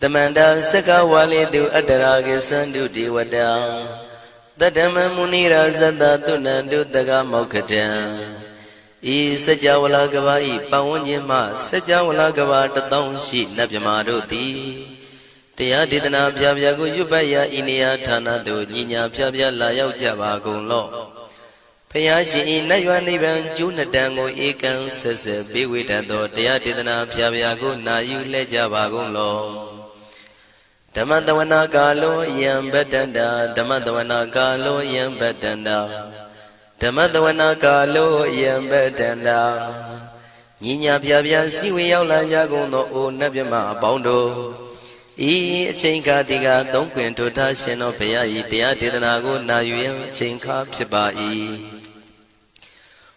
တမန္တာစကဝါလေတုအတ္တရာကိသန္တုဒေဝတာတတ္တမမုနိရာဇတသုဏန္တုတကမောက္ခတံဤစကြဝဠာကဘာဤပဝန်းကျင်မှစကြဝဠာကဘာတသောရှိနတ်မြမာတို့သည်တရားဒေသနာပြပြကိုရွတ်ပတ်ရာဤနေရာဌာနသို့ညီညာပြပြလာရောက်ကြပါကုန်လော့ ဖျားရှင်ဤနတ်ရွာနိဗ္ဗာန်ကျိုးနှစ်တန်ကိုဧကံဆက်ဆက်ပေးဝေတတ်သောတရားဒေသနာပြပြကိုနာယူလဲကြပါကုန်လော့ဓမ္မတဝနာကာလောယံဗတ္တန္တာဓမ္မတဝနာကာလောယံဗတ္တန္တာဓမ္မတဝနာကာလောယံဗတ္တန္တာညီညာပြပြစီဝေရောက်လာကြကုန်သောအိုနတ်မြမအပေါင်းတို့ဤအချိန်ခါဒီကသုံးခွင်ထိုထားရှင်တော်ဘုရားဤတရားဒေသနာကိုနာယူရန်အချိန်ခါဖြစ်ပါ၏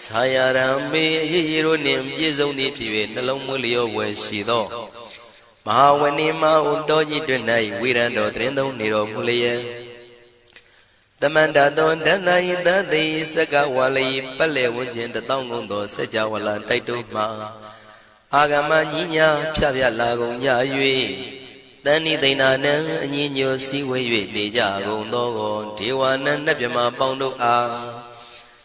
ဆာယရံမေရေရေတို့နှင့်ပြည့်စုံသည်ဖြစ်၍နှလုံးမွေးလျောဝယ်ရှိသောမဟာဝဏိမဟုတောကြီးတွင်၌ဝိရံတော်တရင်သုံးနေတော်မူလျက်တမန္တသောဒန္တယိတသိစကဝါလိပက်လေဝန်းကျင်တသောငုံသောစัจ java လာတိုက်တို့မှအာဂမညီညာဖြဖြလာကုန်ကြ၍တဏိသိဏနံအညီညွတ်စည်းဝေး၍နေကြကုန်သောဒေဝနံနတ်မြမပေါင်းတို့အား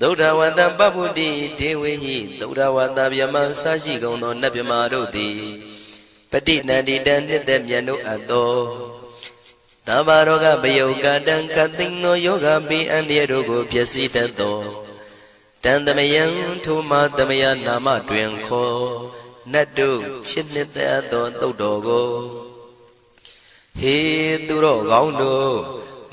သုဒ္ဓဝတံပပုတိဒေဝေဟိသုဒ္ဓဝတဗျမဆရှိကုန်သောနတ်မြမာတို့သည်ပฏิနန္တိတံနှစ်သက်မြတ်တို့အပ်သောတဘာရောဂပယုကတံကသိင်သောယောဂပိအန္တရတို့ကိုဖြစ်စီတတ်သောတန်သမယံထိုမသမယနာမတွင်ခေါ်နတ်တို့ချစ်နှစ်သက်သောသုတ်တော်ကိုဟေသူတော်ကောင်းတို့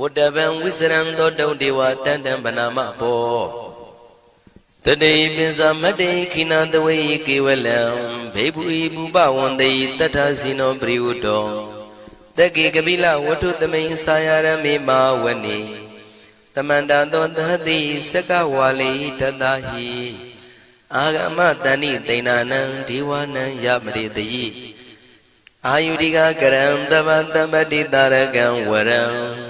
ဝတ္တဗံဝိစရံသောတုံဒေဝတန်တံဗနာမဘောတတိပိစမတ္တိခိနာတဝေကေဝလံဘေဘူဤဘူပဝန္တိတတ္ထဇိနောပရိဝတ္တောတက္ကေကပိလဝတ္ထုသမိန်စာယရမေမာဝနိတမန္တသောသတိစကဝါလိတတဟိအာဂမတဏိတိဏနံဒီဝနံယမရိတိအာယုတိကကရံတပတပတိတာရကံဝရံ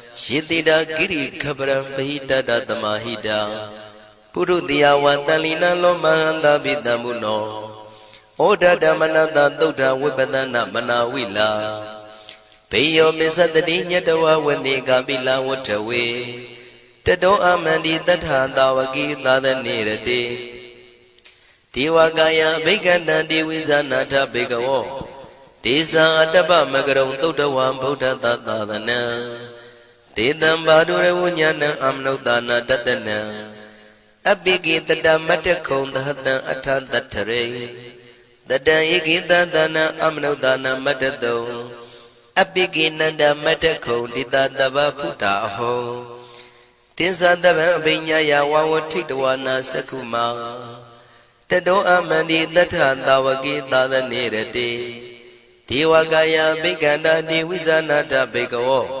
ယေတိတာကိရိခပရံပဟိတတတမဟိတာပုရုတိယဝတန်လီနလောမဟန္တာပိတံမုနောဩဒဓမ္မနတသုဒ္ဓဝိပဒနာမနာဝိလာဘေယောမစ္စတတိညတဝဝနေကပိလဝထဝေတတောအမန္တိတထာတာဝကိသာသနေရတိဒေဝကာယဘိက္ခန္တံဒေဝိဇာနာထဘေကဝောဒေဇာအတ္တပမကရုံသုတ်တဝံဗုဒ္ဓသာသသနံ ဒေတံဘာဒုရဝဉာဏံအမနုဿာနာတတနံအပိကိတတမတ္တခုံသဟတံအထတထရေတတံဧကိတသနာအမနုဿာနာမတ္တတုံအပိကိနန္ဒမတ္တခုံတိတတဗဗုဒ္ဓအဟောတင်္ဇတဗံအပိညာယဝဝထိတဝနာသက္ခုမာတတောအမန္တိတထသာဝကိသာသနေရတိဒေဝကာယဘိက္ခန္တာတိဝိဇာနာတဘေကဝော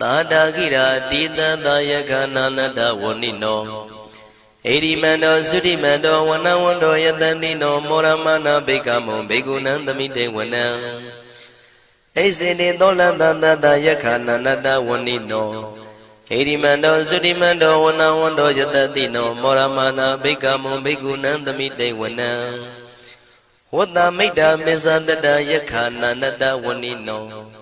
သာတာကိရာတိတသယကနာနတဝဏိနောဣရိမန္တောသုတိမန္တောဝနဝန္တောယတတိနောမောရမနာဘေကမောဘေကုဏံသမိတေဝနံဣစေတေသောလတတတယခာနန္တဝဏိနောဣရိမန္တောသုတိမန္တောဝနဝန္တောယတတိနောမောရမနာဘေကမောဘေကုဏံသမိတေဝနံဝတ္တမိတ်တာမေဇတတယခာနန္တဝဏိနော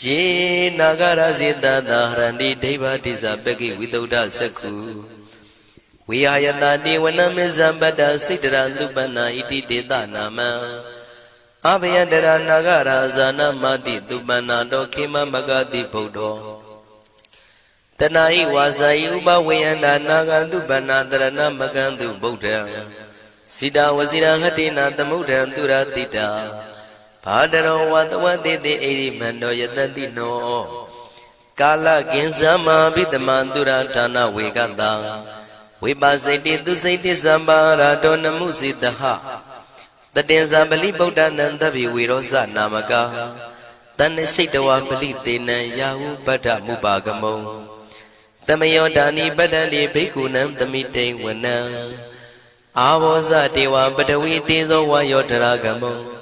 ယေနာဂရဇေတသာဟရန္တိဒိဗ္ဗတိဇပကိဝိတုဒ္ဓစက္ခုဝိဟာယတတိဝနမေဇံပတ္တစိတရသုပနာဣတိတေတနာမံအဘယတရနာဂရာဇာနမတိသူပနာတောခေမမဂတိဗုဒ္ဓောတဏှာဤဝါစာဤဥပဝေယန္တာနာဂန္တုပဏ္ဏတရဏမကန္တုဗုဒ္ဓံစိတဝစီရဟတိနာသမုဒ္ဒံသူရတိတာ ဘာတရောဝတဝတိတိဣရိမန္တောယတတိနောကာလကင်္စမဘိတမန္တုရဌာနဝေကတံဝိပါစိတိသူစိတိသံပါရာတောနမှုစိတဟတတင်္ဇာပလိဗုဒ္ဓနံတပိဝေရောဇနာမကာတဏ္ဍရှိတဝပလိတေနံယာဟုပတ္ထမုပါကမုံတမယောဒာနိပတ္တန္တိဘိက္ခုနံသမိတိဝနံအာဘောဇတေဝပတဝီတေဇောဝါယောတရာကမုံ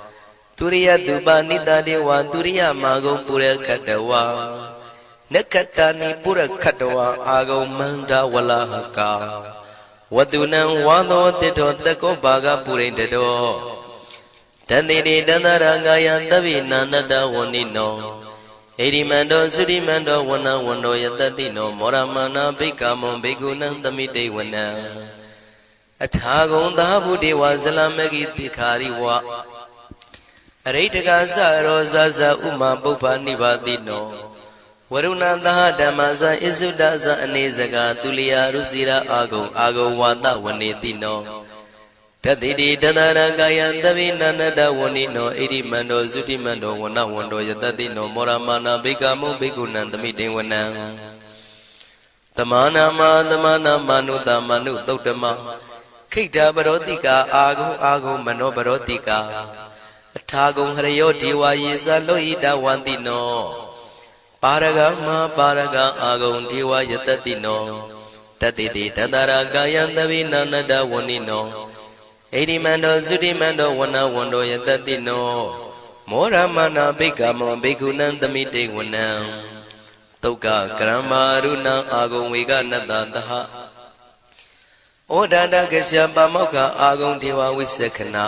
သူရိယသူပါနိတတေဝသူရိယမာဂုံပုရခတဝါနက္ခတနိပုရခတဝါအာဂုံမန္တဝလဟကာဝတုနံဝါသောတိထောတကောဘာကပုရိတတော်တန်တိတိတန္တရာကာယသဗ္ဗိနန္တဝဏိနောဣတိမန္တောသုတိမန္တောဝဏဝန္တောယတတိနောမောရမနာဘိက္ခမွန်ဘိက္ခုနံသမိတေဝနံအထာဂုံသာဘုဒေဝဇလမဂိတိခာရိဝ အရိတကသရောဇဇဥမာပုပ္ပနိဗ္ဗာတိနောဝရုဏသဟဓမ္မဇဣစုဒဇအနေစကသူလျာရုစီရာအာဂုံအာဂုံဝါဒဝနေတိနောတတိတိတတရကာယံသဗိနန္တဝဏိနောဣရိမန္တောသုတိမန္တောဝနဝန္တောယတတိနောမောရမာနာဘိကမုဘိက္ခုနံသမိတေဝနံတမနာမတမနာမနုတမနုသုတ်တမခိတ္တပရောတိကာအာဂုံအာဂုံမနောပရောတိကာ အထာဂုံဟရယောဒီဝါယေဇလောဟိတဝန္တိနောပါရဂမပါရဂအာဂုံဒီဝါယတတိနောတတိတိတတရာကာယံသဗိနာနတဝဏိနောဣရိမန္တောသုတိမန္တောဝနဝန္တောယတတိနောမောရမနာဘိက္ခမောဘိက္ခုနံသမိတေဝနံတုတ်ကကရမရုဏအာဂုံဝေကနတသဟဩဒန္တကရှပမောက္ခအာဂုံဒေဝဝိသခနာ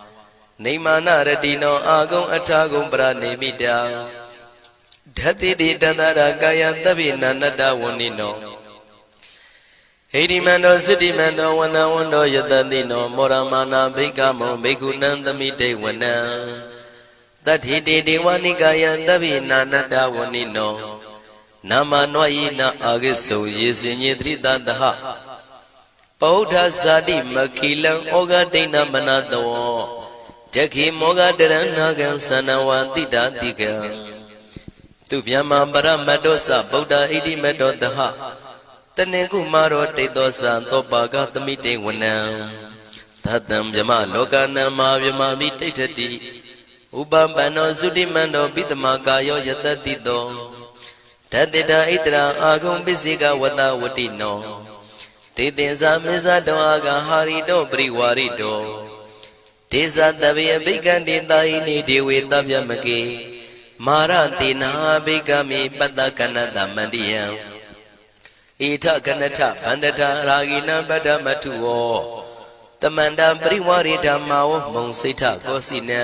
နေမာနရတိနောအာဂုံအထာဂုံပရနေမိတာဓတ္တိတိတန္တရာကာယသဗ္ဗိနန္တဝဏိနောဟိရိမန္တောသုတိမန္တောဝနဝန္တောယတတိနောမောရမာနာဘိကမောဘိက္ခုနံသမိတေဝနံတတိတေဒေဝနိကာယသဗ္ဗိနာနတဝဏိနောနာမနွာယိနာအာဂိစုံယေစင်ညေတိတတဟပောဓဇာတိမခိလံဩဃဒိဏမနတော တခိမောဃတရဏကံသနဝတိတာတိကံသူဗျမ္မာပရမတ္တောသဗုဒ္ဓဣတိမတ္တောတဟတနေကုမာရောတိတ်သောသံသောပါကသမိတေဝနံသတ္တံဗျမလောကနံမာဗျမမိတိဋ္ဌတိဥပပန္နောသုတိမန္တောပိတမကာယောယတတိတောဓတ္တိတာဣတရာအာဂုံပစ္စေကဝတဝတိနောတေတင်္စာမေဇတောအာဂဟာရိတောပရိဝါရိတော ဒေဇတဗေအဘိကံတေတာဟိနိဒေဝေတဗျမကေမာရတေနာဘိကမေပတ္တကနတမန္တိယံဣထကနထဗန္တတာရာဂိနံပတ္တမထုဝောတမန္တပရိဝရိဓမ္မာဝမုံစိဋ္ဌကောစီနံ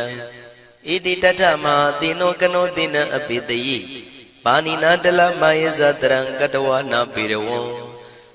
ဣတိတထမဟာတိနောကနောတိနံအပိတယိပါဏိနာတလမယေဇတရံကတဝနာပေရဝံ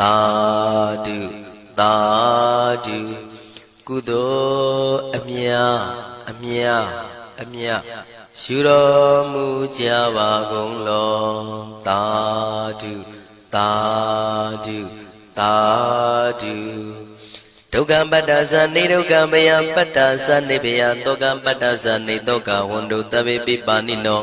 သာဓုသာဓုကုသိုလ်အမြအမြအမြရှုတော်မူကြပါကုန်လောသာဓုသာဓုသာဓုဒုက္ခပတ္တသနေဒုက္ခမယပတ္တသနေဘယတောကပတ္တသနေတောကဝန္တုတဗေပိပါဏိနော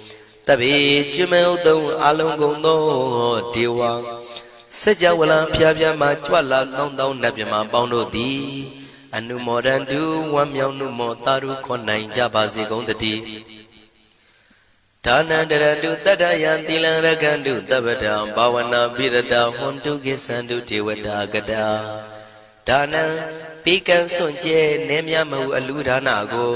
တပိကျွမေဥတုံအလုံးကုန်သောဒေဝစัจ java လံဖျားဖျားမှကြွလာကောင်းသောနတ်မြမပေါင်းတို့သည်အနုမောဒန္တုဝမ်းမြောက်နုမောတာရုခွန်နိုင်ကြပါစေကုန်တည်းဒါနန္တရတုတတ္တယံသီလံရကန္တုတပ္ပတံဘာဝနာပိရတဟွန်တုကိသန္တုဒေဝတာကတာဒါနံပိကံစွန့်ကျဲနေမြမဟုအလူဒါနကို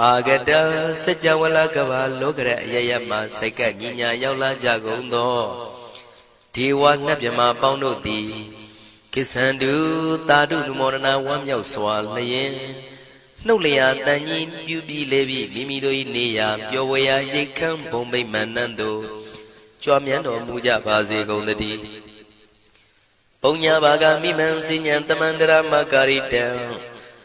အာဂတစัจ java လကဘာလောကရအယယမစိတ်ကညီညာရောက်လာကြကုန်သောဒေဝနတ်မြမပေါင်းတို့သည်ကိသန္တုတာတုနမောရဏဝမ်းမြောက်စွာလျင်နှုတ်လျာတန်ကြီးပြူပြီးလေပြီးမိမိတို့၏နေရာပျော်ဝေရာရိတ်ခမ်းဘုံမိတ်မန္နန်တို့ကြွားမြန်းတော်မူကြပါစေကုန်သတည်းပုံညာဘာကမိမံစဉ္ဉံတမန္တရမကာရိတံ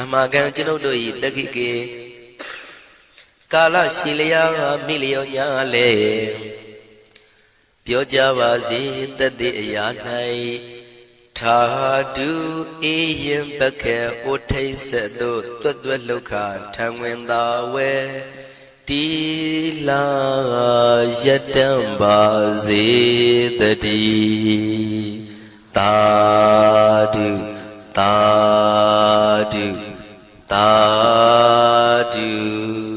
အမှားကံကျွန်ုပ်တို့၏တက္ခိကေကာလရှိလျာမိလျောညာလေပြောကြပါစေတသက်အရာ၌ထာတုအေယံပခေဩထိတ်ဆက်တို့တွတ်တွတ်လောက်ခထံဝင်သာဝဲတီလာယတံပါစေတတိ တာတုတာတု